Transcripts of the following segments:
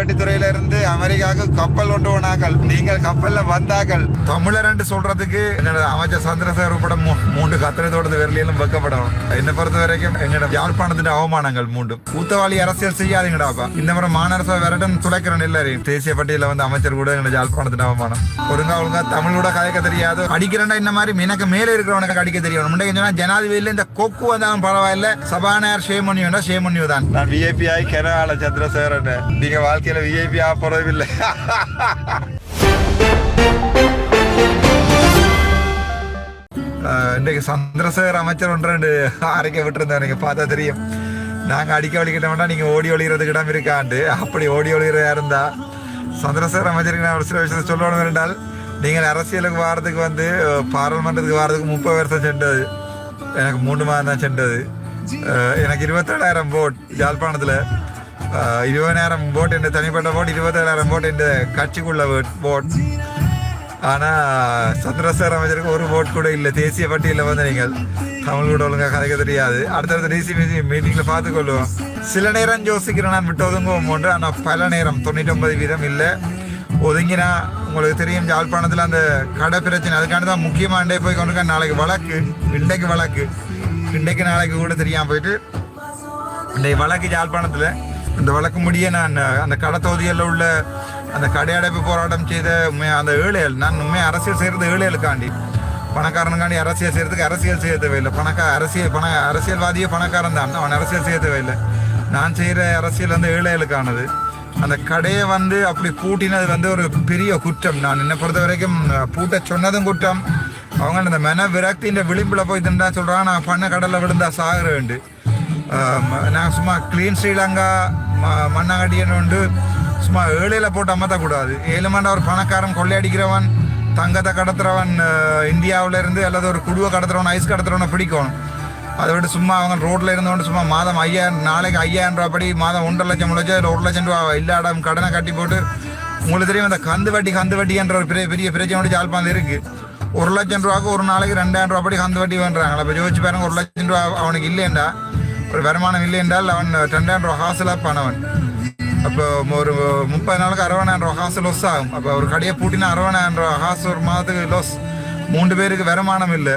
வெட்டித்துறையில இருந்து அமெரிக்காவுக்கு கப்பல் கொண்டு போனார்கள் நீங்கள் கப்பல்ல வந்தார்கள். தமிழர் என்று சொல்றதுக்கு எங்களோட அமைச்சர் சந்திரசேகர் உட்பட மூன்று கத்திரத்தோட வெள்ளியிலும் வைக்கப்படும். என்னை பொறுத்த வரைக்கும் எங்களோட யாழ்ப்பாணத்தின் அவமானங்கள் மூண்டும். ஊத்தவாளி அரசியல் செய்யாதீங்கடாப்பா இந்த முறை மாநகர விரட்டன் துளைக்கிறோம் எல்லாரையும் தேசிய பட்டியல வந்து அமைச்சர் கூட எங்களோட யாழ்ப்பாணத்தின் அவமானம். ஒழுங்கா ஒழுங்கா தமிழ் கூட கதைக்க தெரியாது. அடிக்கிறேன்டா இந்த மாதிரி எனக்கு மேலே இருக்கிறவனுக்கு அடிக்க தெரியும் முன்னே சொன்னா ஜனாதிபதியில இந்த கொக்கு வந்தாலும் பரவாயில்ல. சபாநாயகர் ஷேமன்யூனா ஷேமன்யூ தான் நான் விஐபி ஆகி கனகால சந்திரசேகரன் நீங்க வாழ்க்கையில விஐபி ஆக போறதில்லை இல்லை இன்றைக்கு சந்திரசேகர் அமைச்சர் ஒன்று அரைக்க விட்டுருந்தேன் எனக்கு பார்த்தா தெரியும். நாங்கள் அடிக்க வலிக்கிட்டோம்னா நீங்கள் ஓடி ஒளிகிறதுக்கு இடம் இருக்காண்டு அப்படி ஓடி ஒளிகிறதா இருந்தா சந்திரசேகர் அமைச்சருக்கு நான் ஒரு சில விஷயத்தை சொல்லணும் என்றால் நீங்கள் அரசியலுக்கு வாரத்துக்கு வந்து பாராளுமன்றத்துக்கு வாரத்துக்கு முப்பது வருஷம் சென்றது. எனக்கு மூணு மாதம் தான் சென்றது. எனக்கு இருபத்தேழாயிரம் போட் யாழ்ப்பாணத்தில். இருபதாயிரம் போட் என்று தனிப்பட்ட போட் இருபத்தேழாயிரம் போட் என்று கட்சிக்குள்ள போட் ஆனா சந்திரசேகர் அமைச்சருக்கு ஒரு போட் கூட இல்லை தேசிய பட்டியலில் வந்து நீங்கள் தமிழ் கூட ஒழுங்கா கதைக்க தெரியாது அடுத்தடுத்த டிசி மீட்டிங்கில் பார்த்துக்கொள்வோம் சில நேரம் யோசிக்கிறேன் நான் விட்டு ஒதுங்குவோம் ஒன்று ஆனால் பல நேரம் தொண்ணூற்றி வீதம் இல்லை ஒதுங்கினா உங்களுக்கு தெரியும் யாழ்ப்பாணத்தில் அந்த கடை பிரச்சனை அதுக்காண்டி தான் முக்கியமாண்டே போய் கொண்டு நாளைக்கு வழக்கு இன்றைக்கு வழக்கு இன்றைக்கு நாளைக்கு கூட தெரியாமல் போயிட்டு இன்றைக்கு வழக்கு யாழ்ப்பாணத்தில் இந்த வழக்கு முடிய நான் அந்த கடை தொகுதியில் உள்ள அந்த கடையடைப்பு போராட்டம் செய்த உண்மை அந்த ஏழைகள் நான் உண்மையாக அரசியல் செய்கிறது ஏழைகளுக்காண்டி. பணக்காரனுக்காண்டி அரசியல் செய்கிறதுக்கு அரசியல் செய்ய தேவையில்லை. பணக்கா அரசியல் பண அரசியல்வாதியே பணக்காரன் தான். அவன் அரசியல் செய்ய தேவையில்லை. நான் செய்கிற அரசியல் வந்து ஏழைகளுக்கானது. அந்த கடையை வந்து அப்படி பூட்டினது வந்து ஒரு பெரிய குற்றம். நான் என்னை பொறுத்த வரைக்கும் பூட்ட சொன்னதும் குற்றம். அவங்க அந்த மன விரக்தின்ற விளிம்பில் போய் தின்றா சொல்கிறாங்க நான் பண்ண கடலில் விழுந்தா சாகுற வேண்டு நான் சும்மா க்ளீன் ஸ்ரீலங்கா மண்ணாங்கட்டியன் வந்து சும்மா ஏழையில் போட்டு அமர்த்தக்கூடாது. ஏழுமண்ட ஒரு பணக்காரன் கொள்ளையடிக்கிறவன் தங்கத்தை கடத்துறவன் இந்தியாவில் இருந்து அல்லது ஒரு குடுவை கடத்துறவன் ஐஸ் கடத்துறவனை பிடிக்கணும். அதை விட சும்மா அவங்க ரோட்டில் இருந்தவன் சும்மா மாதம் ஐயாயிரம் நாளைக்கு ஐயாயிரம் ரூபா படி மாதம் ஒன்றரை லட்சம் லட்சம் இல்லை ஒரு லட்சம் ரூபா இல்லாட கடனை கட்டி போட்டு உங்களுக்கு தெரியும் அந்த கந்து வட்டி கந்து வட்டின்ற ஒரு பெரிய பெரிய பிரச்சனை ஜாழ்ப்பாணம் இருக்குது ஒரு லட்சம் ரூபாவுக்கு ஒரு நாளைக்கு ரெண்டாயிரம் ரூபா படி கந்து வட்டி வேண்டாங்களா இப்போ யோசிச்சு பாருங்க ஒரு லட்சம் ரூபா அவனுக்கு இல்லையண்டா. ஒரு வருமானம் இல்லை என்றால் அவன் ரெண்டாயிரம் ரூபா ஹாசலாக பணவன் அப்போ ஒரு முப்பது நாளுக்கு அறுபதாயிரம் ரூபா ஹாசல் லொஸ் ஆகும். அப்போ ஒரு கடையை பூட்டினா அறுபதாயிரம் ரூபா ஹாஸ் ஒரு மாதத்துக்கு லொஸ் மூன்று பேருக்கு வருமானம் இல்லை.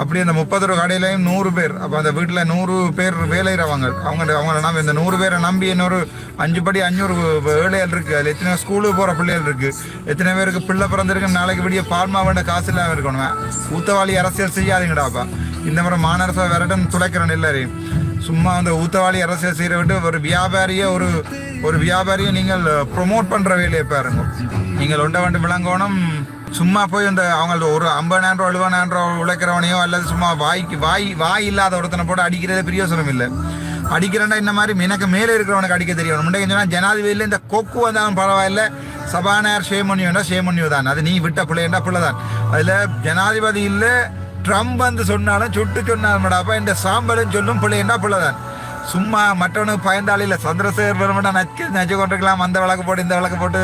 அப்படி அந்த முப்பது ரூபா கடையிலையும் நூறு பேர் அப்போ அந்த வீட்டில் நூறு பேர் வேலையிறவங்க. அவங்க அவங்கள நம்பி இந்த நூறு பேரை நம்பி இன்னொரு அஞ்சு படி அஞ்சூறு வேலைகள் இருக்குது அதில் எத்தனை ஸ்கூலுக்கு போகிற பிள்ளைகள் இருக்குது எத்தனை பேருக்கு பிள்ளை பிறந்திருக்கு நாளைக்கு விடிய பால்மா வேண்ட காசு இல்லாமல் இருக்கணும். ஊத்தவாளி அரசியல் செய்யாதீங்கடாப்பா இந்த முறை மாநகர விரட்டன் துளைக்கிறேன் எல்லாரையும். சும்மா அந்த ஊத்தவாளி அரசியல் செய்கிற விட்டு ஒரு வியாபாரியை ஒரு ஒரு வியாபாரியை நீங்கள் ப்ரொமோட் பண்ணுற வேலையை பாருங்க. நீங்கள் ஒண்ட வண்டு விளங்கணும் சும்மா போய் அந்த அவங்களோட ஒரு ஐம்பதாயிரம் ரூபா எழுபதாயிரம் ரூபா உழைக்கிறவனையோ அல்லது சும்மா வாய்க்கு வாய் வாய் இல்லாத ஒருத்தனை போட்டு அடிக்கிறதே பிரியோசனம் இல்லை. அடிக்கிறேன்டா இந்த மாதிரி எனக்கு மேலே இருக்கிறவனுக்கு அடிக்க தெரியும். முன்னாடி சொன்னால் ஜனாதிபதியில் இந்த கொக்கு வந்தாலும் பரவாயில்ல சபாநாயகர் ஷேமன்யூண்டா ஷேமன்யூ தான் அது நீ விட்ட பிள்ளைண்டா பிள்ளை தான். அதில் ஜனாதிபதி இல்லை ட்ரம்ப் வந்து சொன்னாலும் சுட்டு சொன்னாலும்டாப்பா இந்த சாம்பலும் சொல்லும் பிள்ளைண்டா பிள்ளை தான் சும்மா மற்றவனுக்கு பயந்தாளி இல்லை சந்திரசேகர் பெருமட்டா நச்சு நச்சு கொண்டிருக்கலாம். அந்த வழக்கு போட்டு இந்த வழக்கு போட்டு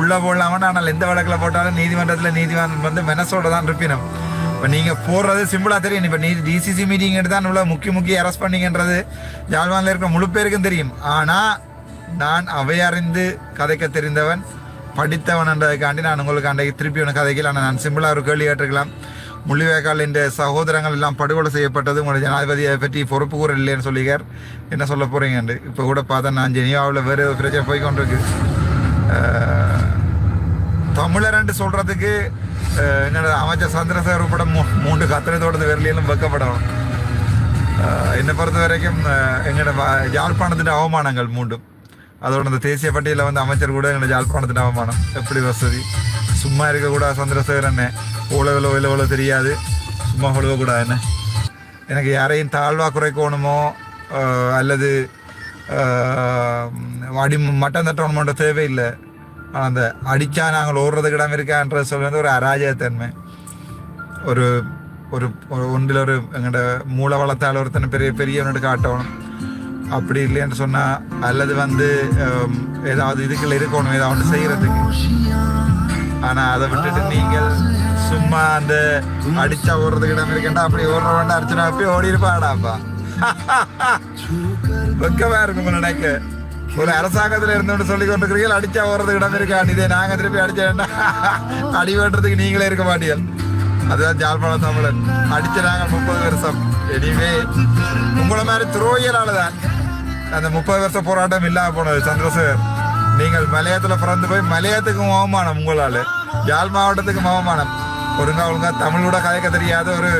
உள்ளே போடலாமன்னு ஆனால் எந்த வழக்கில் போட்டாலும் நீதிமன்றத்தில் நீதிமன்றம் வந்து மெனசோட தான் இருப்பினும். இப்போ நீங்கள் போடுறது சிம்பிளாக தெரியும். இப்போ நீ டிசிசி மீட்டிங் தான் உள்ள முக்கிய முக்கிய அரெஸ்ட் பண்ணிங்கன்றது ஜால்வானில் இருக்கிற முழு பேருக்கும் தெரியும். ஆனால் நான் அவை அறிந்து கதைக்க தெரிந்தவன் படித்தவன் என்றதுக்காண்டி நான் உங்களுக்கு அன்றைக்கு திருப்பி ஒன்று கதைக்கல ஆனால் நான் சிம்பிளாக ஒரு கேள்வி கேட்டிருக்கலாம். முள்ளிவேக்கால் என்ற சகோதரங்கள் எல்லாம் படுகொலை செய்யப்பட்டது. உங்களுடைய ஜனாதிபதியை பற்றி பொறுப்பு கூற இல்லைன்னு சொல்லிக்கார். என்ன சொல்ல போறீங்கன்னு இப்போ கூட பார்த்தா நான் ஜெனியாவில் வேறு பிரச்சனை போய் கொண்டிருக்கு அஹ், தமிழர்ன்னு சொல்றதுக்கு என்னோட அமைச்சர் சந்திரசேகர் உட்பட மூ மூன்று கத்திரத்தோட விரலியலும் வைக்கப்படணும். என்னை பொறுத்த வரைக்கும் எங்களோட யாழ்ப்பாணத்தின் அவமானங்கள் மூண்டும் அதோட அந்த தேசிய பட்டியலில் வந்து அமைச்சர் கூட எங்களோட யாழ்ப்பாணத்தின் அவமானம். எப்படி வசதி? சும்மா இருக்கக்கூடாது சந்திரசேகர் என்ன உழவுல உழவுல தெரியாது. சும்மா உழவக்கூடாது என்ன எனக்கு யாரையும் தாழ்வாக குறைக்கணுமோ அல்லது அடி மட்டம் தட்டணுமோன்ற தேவையில்லை. ஆனால் அந்த அடித்தா நாங்கள் ஓடுறதுக்கு இடம் இருக்கான்றது சொல்கிறது ஒரு அராஜகத்தன்மை. ஒரு ஒரு ஒன்றில் ஒரு எங்களோட மூளை வளர்த்தால் ஒருத்தனை பெரிய பெரியவனோட காட்டணும். அப்படி இல்லைன்னு சொன்னால் அல்லது வந்து ஏதாவது இதுக்குள்ள இருக்கணும் ஏதாவது ஒன்று செய்கிறதுக்கு ஆனால் அதை விட்டுட்டு நீங்கள் சும்மா அந்த அடிச்சா ஓடுறதுக்கு இடம் இருக்கேன்டா அப்படி ஓடுற வேண்டாம் அடிச்சுனா அப்படி ஓடி இருப்பாடாப்பா வெக்கமா இருக்கும் நினைக்க ஒரு அரசாங்கத்துல இருந்தோன்னு சொல்லி கொண்டிருக்கிறீர்கள் அடிச்சா ஓடுறதுக்கு இடம் இருக்காண்டு இதே நாங்க திருப்பி அடிச்சேன்னா அடி வெட்டுறதுக்கு நீங்களே இருக்க மாட்டீர்கள். அதுதான் ஜாழ்ப்பாணம் தமிழன். அடிச்சாங்க முப்பது வருஷம். எனிவே உங்களை மாதிரி துரோகியலால தான் அந்த முப்பது வருஷ போராட்டம் இல்லாம போனது சந்திரசேகர். நீங்கள் மலையத்துல பிறந்து போய் மலையத்துக்கும் அவமானம் உங்களால். யாழ் மாவட்டத்துக்கும் அவமானம். ஒழுங்கா ஒழுங்கா தமிழோட கதைக்க தெரியாத ஒரு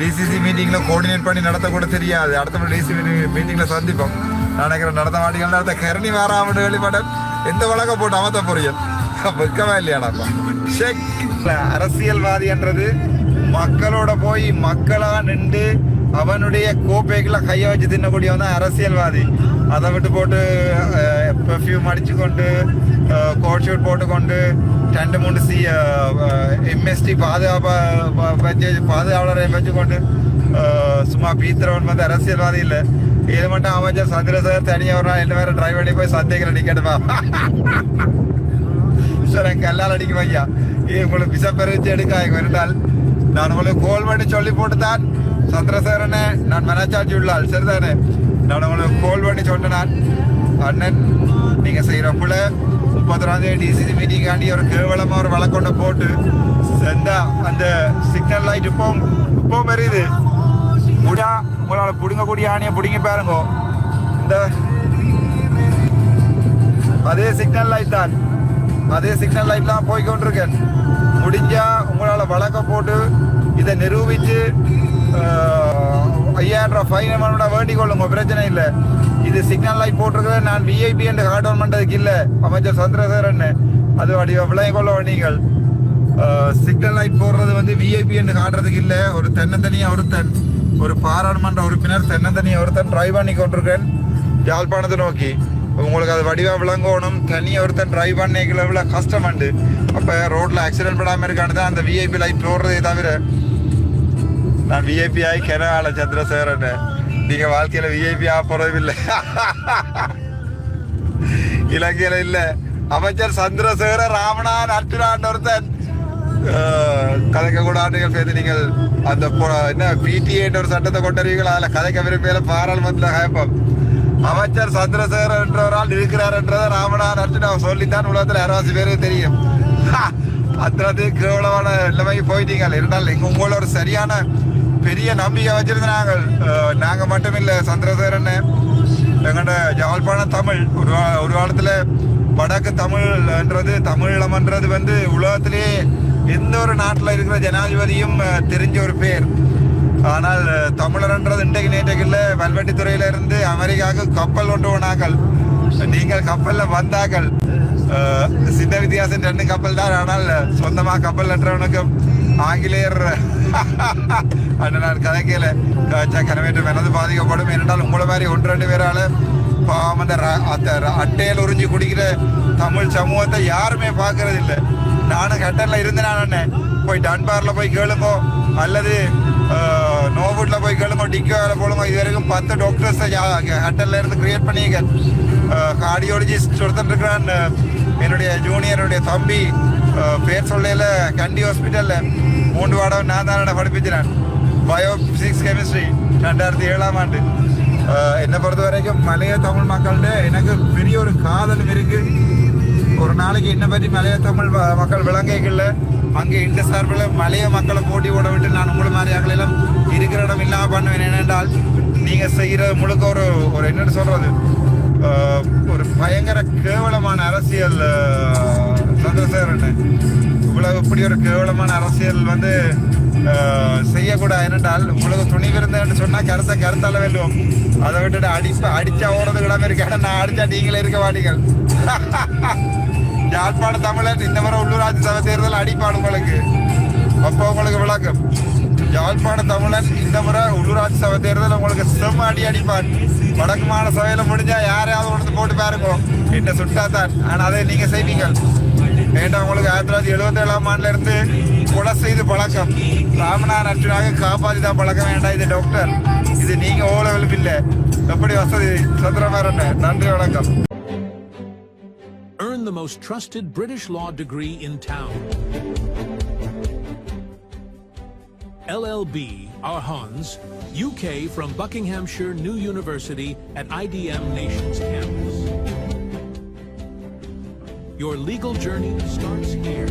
டிசிசி மீட்டிங்ல கோஆர்டினேட் பண்ணி நடத்த கூட தெரியாது. அடுத்த டிசிசி டிசி மீட்டிங்ல சந்திப்போம். நான் நினைக்கிறேன் நடத்த மாட்டீங்க நடத்த கரணி வாராமட்டு வெளிப்படம் எந்த வழக்க போட்டு அமர்த்த போறீங்க? வெக்கமா இல்லையாடாப்பா ஷேக் அரசியல்வாதின்றது மக்களோட போய் மக்களா நின்று அவனுடைய கோப்பைகளை கையை வச்சு தின்னக்கூடியவன் தான் அரசியல்வாதி. அதை விட்டு போட்டு பெர்ஃப்யூம் அடிச்சு கொண்டு கோட் ஷூட் போட்டுக்கொண்டு ரெண்டு மூணு சி எம்எஸ்டி பாதுகாப்பா ப- வச்சு பாதுகாவலரை வச்சுக்கொண்டு சும்மா பீத்திரவன் வந்து அரசியல்வாதி இல்லை. இது மட்டும் அமைச்சர் சந்திரசேகர் தனியாக ஒரு நாள் என்ன டிரைவ் பண்ணி போய் சந்தேகத்தில் நிற்கணுமா சார் என் கல்லால் அடிக்கும் ஐயா. இது உங்களுக்கு விசப்பெருச்சு எடுக்காங்க இருந்தால் நான் உங்களுக்கு கோல் பண்ணி சொல்லி போட்டுதான் சந்திரசேகரனே நான் மனச்சாட்சி உள்ளாள் சரிதானே நான் உங்களுக்கு கோல் பண்ணி சொன்னேன் அண்ணன் நீங்கள் செய்கிற புல முப்பத்தொராம் தேதி டிசிசி மீட்டிங்காண்டி ஒரு கேவலமாக ஒரு வழக்கொண்ட போட்டு செந்தா அந்த சிக்னல் லைட் இப்போ இப்போ மறியுது முடியா உங்களால புடுங்கக்கூடிய ஆணையை பிடுங்கி பாருங்க. இந்த அதே சிக்னல் லைட் தான். அதே சிக்னல் லைட்லாம் போய் கொண்டிருக்கேன். முடிஞ்சா உங்களால் வழக்க போட்டு இதை நிரூபித்து ஐயாயிரம் ரூபாய் ஃபைன் அமௌண்ட் வேண்டிக் கொள்ளுங்க பிரச்சனை இல்லை. இது சிக்னல் லைட் போட்டிருக்கிறது நான் விஐபி என்று கார்ட் ஆன் இல்லை. அமைச்சர் சந்திரசேகரன் அது வடிவ விளைய கொள்ள நீங்கள். சிக்னல் லைட் போடுறது வந்து விஐபி என்று காட்டுறதுக்கு இல்லை. ஒரு தென்னந்தனியாக ஒருத்தன் ஒரு பாராளுமன்ற உறுப்பினர் தென்னந்தனியாக ஒருத்தன் டிரைவ் பண்ணி கொண்டிருக்கேன். யாழ்ப்பாணத்தை நோக்கி. உங்களுக்கு அது வடிவாக விளங்கணும். தனியாக ஒருத்தன் டிரைவ் பண்ணிக்கல இவ்வளோ கஷ்டம் உண்டு. அப்போ ரோட்டில் ஆக்சிடென்ட் படாமல் இருக்கான்னு தான் அந்த விஐபி லைட் போடுறதே தவிர நான் விஐபி ஆகி கெனால சந்திரசேகரன் நீங்க வாழ்க்கையில விஐபி ஆக போறதும் இல்லை. இலங்கையில இல்ல. அமைச்சர் சந்திரசேகர ராமனா அர்ஜுனான் ஒருத்தன் கதைக்க கூட ஆண்டுகள் நீங்கள் அந்த என்ன பிடிஏன்ற ஒரு சட்டத்தை கொண்டறிவீர்கள் அதில் கதைக்க விரும்பியில பாராளுமன்ற கேட்போம். அமைச்சர் சந்திரசேகர் என்றவரால் இருக்கிறார் என்றதை ராமநாத் அர்ஜுனா சொல்லித்தான் உலகத்தில் அறுபது பேருக்கு தெரியும். அத்தனை கேவலமான நிலைமைக்கு போயிட்டீங்க இருந்தால் எங்க உங்களோட ஒரு சரியான பெரிய நம்பிக்கை வச்சிருந்த நாங்கள் நாங்க மட்டும் இல்ல சந்திரசேரன் எங்கட யாழ்ப்பாண தமிழ் ஒரு ஒரு காலத்துல வடக்கு தமிழ்ன்றது தமிழம்ன்றது வந்து உலகத்திலேயே எந்த ஒரு நாட்டில் இருக்கிற ஜனாதிபதியும் தெரிஞ்ச ஒரு பேர். ஆனால் தமிழர்ன்றது இன்றைக்கு நேற்றைக்கு இல்லை இருந்து அமெரிக்காவுக்கு கப்பல் கொண்டு போனார்கள். நீங்கள் கப்பலில் வந்தார்கள். சின்ன வித்தியாசம் ரெண்டு கப்பல் தான் ஆனால் சொந்தமா கப்பல் நட்டுறவனுக்கு ஆங்கிலேயர் அண்ணன் நான் கதைக்கல கனவேற்று எனது பாதிக்கப்படும் ஏனென்றால் உங்களை மாதிரி ஒன்று ரெண்டு பேரால பாவம் அந்த ர- ர- அட்டையில் உறிஞ்சி குடிக்கிற தமிழ் சமூகத்தை யாருமே பார்க்கறது இல்லை நானும் கட்டரில் இருந்தேன் நான் போய் டன்பாரில் போய் கேளுங்கோ அல்லது நோவுட்ல போய் கேளுங்க டிக்கோவில் போலுங்க இது வரைக்கும் பத்து டாக்டர்ஸை ஹட்டல்ல இருந்து கிரியேட் பண்ணிங்க கார்டியோலஜிஸ்ட் ஒருத்தன் இருக்கிறான் என்னுடைய ஜூனியருடைய தம்பி பேர் சொல்லையில் கண்டி ஹாஸ்பிட்டலில் மூன்று வாடம் நான் தானே படிப்பிச்சினேன் பயோ பிசிக்ஸ் கெமிஸ்ட்ரி ரெண்டாயிரத்தி ஏழாம் ஆண்டு. என்னை பொறுத்த வரைக்கும் மலைய தமிழ் மக்கள்கிட்ட எனக்கு பெரிய ஒரு காதலும் இருக்குது ஒரு நாளைக்கு என்ன பற்றி மலைய தமிழ் வ- மக்கள் விளங்கைகளில் அங்கே இந்த சார்பில் மலைய மக்களை போட்டி ஓட விட்டு நான் உங்களை மாதிரி ஆக்களெல்லாம் இருக்கிற இடம் இல்லாமல் பண்ணுவேன். என்னென்றால் நீங்கள் செய்கிற முழுக்க ஒரு ஒரு என்னன்னு சொல்கிறது ஒரு பயங்கர கேவலமான அரசியல் ஆஹ், சந்திரசேகரன் இவ்வளவு இப்படி ஒரு கேவலமான அரசியல் வந்து செய்யக்கூடாது என்னென்றால் உங்களுக்கு துணி இருந்தேன்னு சொன்னால் கருத்தை கருத்தால வேண்டும் அதை விட்டுட்டு அடிப்ப அடிச்சா ஓடுறது கிடாம இருக்கேன் நான் அடிச்சா நீங்களே இருக்க மாட்டீங்கள் யாழ்ப்பாண தமிழன் இந்த முறை உள்ளூராட்சி சபை தேர்தல் அடிப்பான் உங்களுக்கு. அப்போ உங்களுக்கு விளக்கம். யாழ்ப்பாண தமிழன் இந்த முறை உள்ளூராட்சி சபை தேர்தல் உங்களுக்கு செம்ம அடி அடிப்பான் வடக்கு மாநில சபையில முடிஞ்சா யாரையாவது கொடுத்து போட்டு பாருங்க. என்ன சுட்டா தான். ஆனால் அதை நீங்கள் செய்வீங்கள் வேண்டாம் உங்களுக்கு ஆயிரத்தி தொள்ளாயிரத்தி எழுபத்தி ஏழாம் ஆண்டுல இருந்து கொலை செய்து பழக்கம்? ராமநாதன் அர்ஜுனாக காப்பாற்றி தான் பழக்கம். வேண்டாம் இது டாக்டர் இது நீங்கள் ஓ லெவலுக்கு இல்லை எப்படி வசதி? சந்திரமாறன் நன்றி வணக்கம். Earn the most trusted British law degree in town. LLB Arhans, UK from Buckinghamshire New University at IDM Nations campus. Your legal journey starts here.